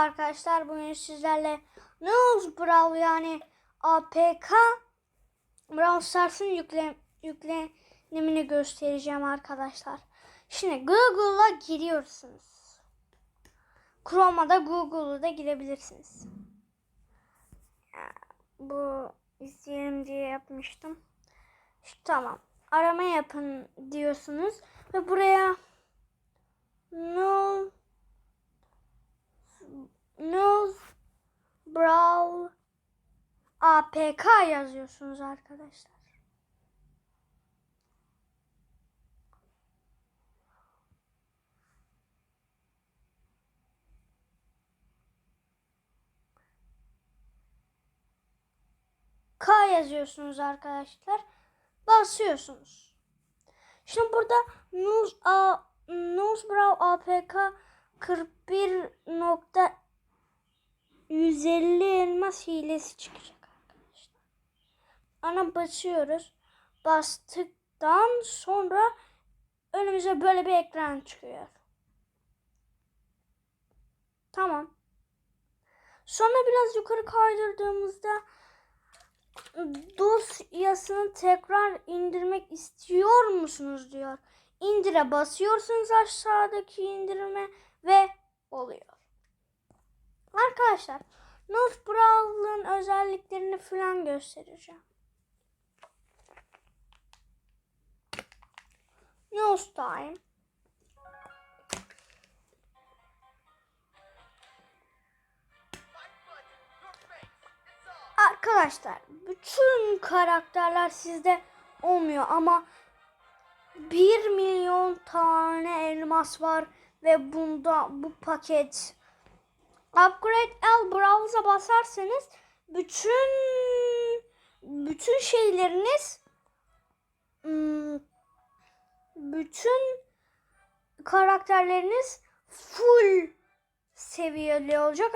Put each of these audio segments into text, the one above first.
arkadaşlar. Bugün sizlerle News Brawl yani APK Brawl Stars'ın yükle, yüklenimini göstereceğim arkadaşlar. Şimdi Google'a giriyorsunuz. Chrome'a da Google'a da girebilirsiniz. Bu izleyelim diye yapmıştım. İşte tamam. Arama yapın diyorsunuz ve buraya no News Brawl APK yazıyorsunuz arkadaşlar. K yazıyorsunuz arkadaşlar. Basıyorsunuz. Şimdi burada News, A, News Brawl APK 41.150 elmas hilesi çıkacak arkadaşlar. Ana basıyoruz. Bastıktan sonra önümüze böyle bir ekran çıkıyor. Tamam. Sonra biraz yukarı kaydırdığımızda dosyasını tekrar indirmek istiyor musunuz diyor. İndire basıyorsunuz aşağıdaki indirime ve oluyor. Arkadaşlar Nose Brawl'ın özelliklerini falan göstereceğim. Nose Time Arkadaşlar bütün karakterler sizde olmuyor ama 1 milyon tane elmas var ve bunda bu paket Upgrade L Browse'a basarsanız bütün bütün şeyleriniz hmm, bütün karakterleriniz full seviyeli olacak.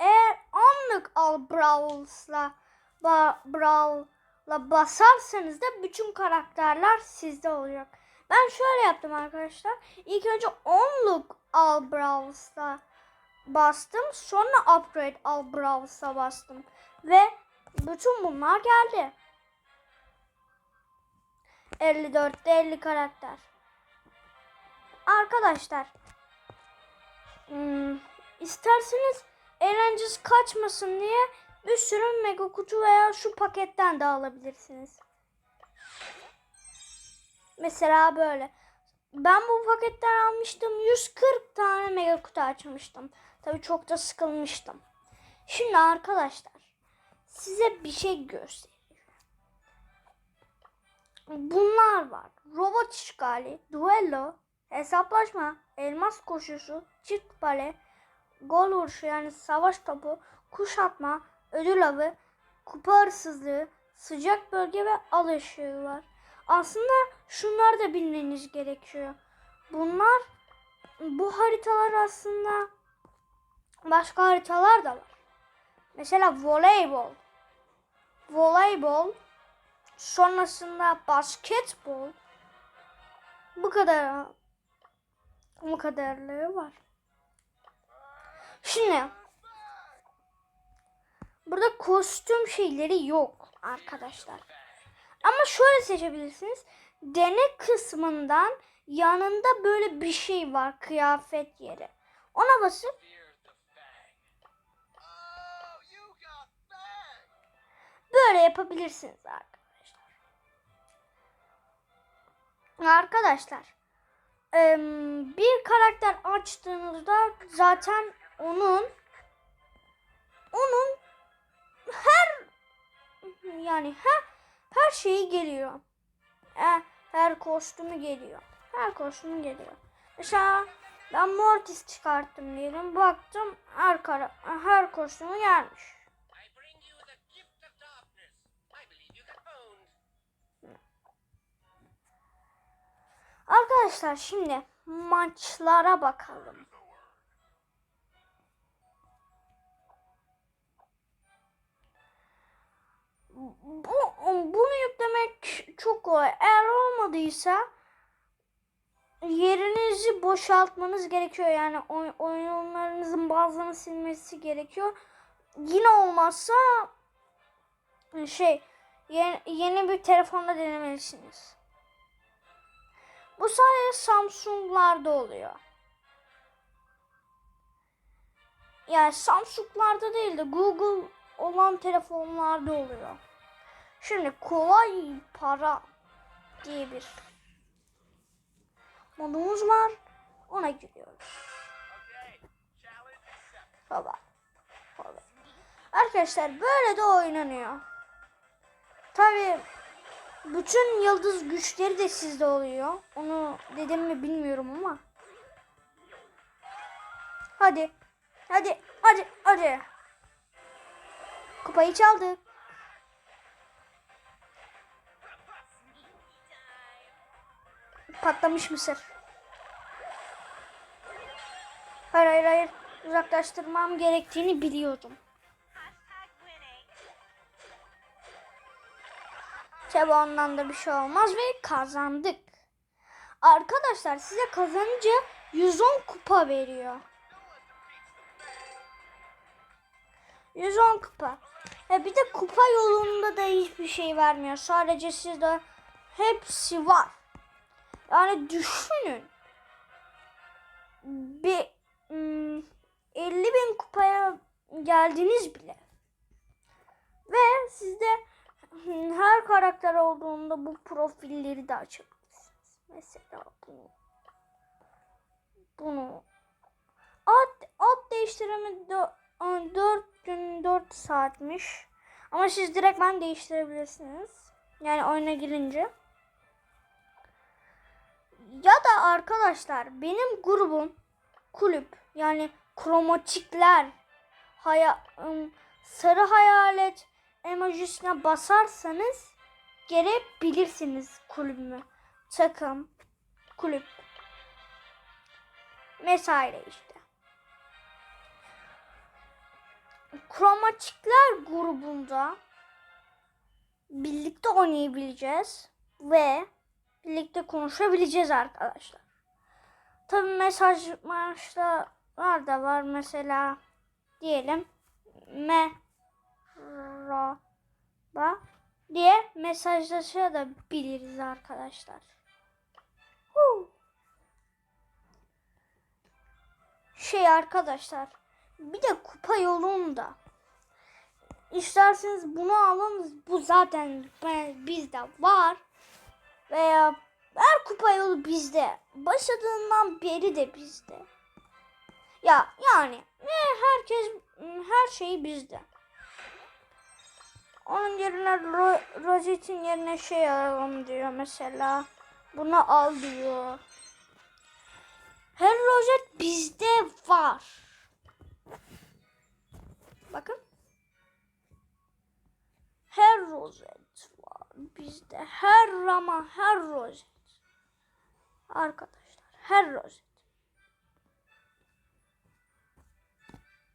Eğer anlık al Brawls'la ba, Brawl'la basarsanız da bütün karakterler sizde olacak. Ben şöyle yaptım arkadaşlar. İlk önce onluk al Brawls'la bastım. Sonra upgrade al Brawls'a bastım. Ve bütün bunlar geldi. 54'te 50 karakter. Arkadaşlar hmm, isterseniz eğlencesi kaçmasın diye bir sürü mega kutu veya şu paketten de alabilirsiniz. Mesela böyle. Ben bu paketten almıştım. 140 tane mega kutu açmıştım. Tabii çok da sıkılmıştım. Şimdi arkadaşlar size bir şey göstereyim. Bunlar var. Robot işgali, duello, hesaplaşma, elmas koşusu, çift bale, gol vuruşu yani savaş topu, kuşatma, ödül avı, kupa hırsızlığı, sıcak bölge ve al ışığı var. Aslında şunlar da bilmeniz gerekiyor. Bunlar bu haritalar aslında başka haritalar da var. Mesela voleybol. Voleybol sonrasında basketbol bu kadar bu kadarlığı var. Şimdi burada kostüm şeyleri yok arkadaşlar. Ama şöyle seçebilirsiniz. Dene kısmından yanında böyle bir şey var kıyafet yeri. Ona basıp yapabilirsiniz arkadaşlar. Arkadaşlar bir karakter açtığınızda zaten onun onun her yani her her şeyi geliyor. E, her kostümü geliyor. Her kostümü geliyor. Mesela ben Mortis çıkarttım diyelim. Baktım her her kostümü gelmiş. Arkadaşlar şimdi maçlara bakalım. Bu, bunu yüklemek çok kolay. Eğer olmadıysa yerinizi boşaltmanız gerekiyor. Yani oy- oyunlarınızın bazılarını silmesi gerekiyor. Yine olmazsa şey yeni, yeni bir telefonla denemelisiniz. Bu sadece Samsung'larda oluyor. Yani Samsung'larda değil de Google olan telefonlarda oluyor. Şimdi kolay para diye bir modumuz var. Ona giriyoruz. Baba. Baba. Arkadaşlar böyle de oynanıyor. Tabi bütün yıldız güçleri de sizde oluyor. Onu dedim mi bilmiyorum ama. Hadi. Hadi. Hadi. Hadi. Kupayı çaldık. Patlamış mısır. Hayır hayır hayır. Uzaklaştırmam gerektiğini biliyordum. Tabi ondan da bir şey olmaz ve kazandık. Arkadaşlar size kazanınca 110 kupa veriyor. 110 kupa. E bir de kupa yolunda da hiçbir şey vermiyor. Sadece sizde hepsi var. Yani düşünün. Bir hmm, 50 bin kupaya geldiniz bile. Ve sizde karakter olduğunda bu profilleri de açabilirsiniz. Mesela bunu. Bunu. Ad, ad değiştirimi 4 gün 4 saatmiş. Ama siz direkt ben değiştirebilirsiniz. Yani oyuna girince. Ya da arkadaşlar benim grubum kulüp yani kromatikler haya, sarı hayalet emojisine basarsanız gelebilirsiniz kulübümü. Takım, kulüp vesaire işte. Kromatikler grubunda birlikte oynayabileceğiz ve birlikte konuşabileceğiz arkadaşlar. Tabi mesaj maçlar da var mesela diyelim merhaba diye mesajlaşabiliriz arkadaşlar. Şey arkadaşlar bir de kupa yolunda isterseniz bunu alın bu zaten bizde var veya her kupa yolu bizde. Başladığından beri de bizde. Ya yani ne herkes her şey bizde. Onun yerine ro- rozetin yerine şey alalım diyor mesela. Bunu al diyor. Her rozet bizde var. Bakın. Her rozet var bizde. Her rama, her rozet. Arkadaşlar, her rozet.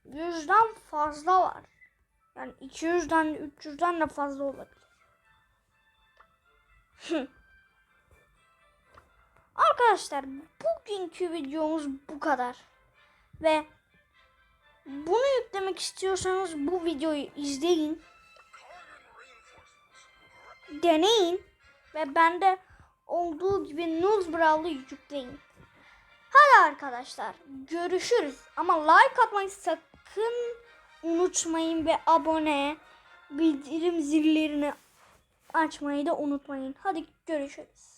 Yüzden fazla var. Yani 200'den 300'den de fazla olabilir. Arkadaşlar bugünkü videomuz bu kadar. Ve bunu yüklemek istiyorsanız bu videoyu izleyin. Deneyin. Ve bende olduğu gibi Nuzbrow'u yükleyin. Hadi arkadaşlar görüşürüz. Ama like atmayı sakın unutmayın ve abone bildirim zillerini açmayı da unutmayın. Hadi görüşürüz.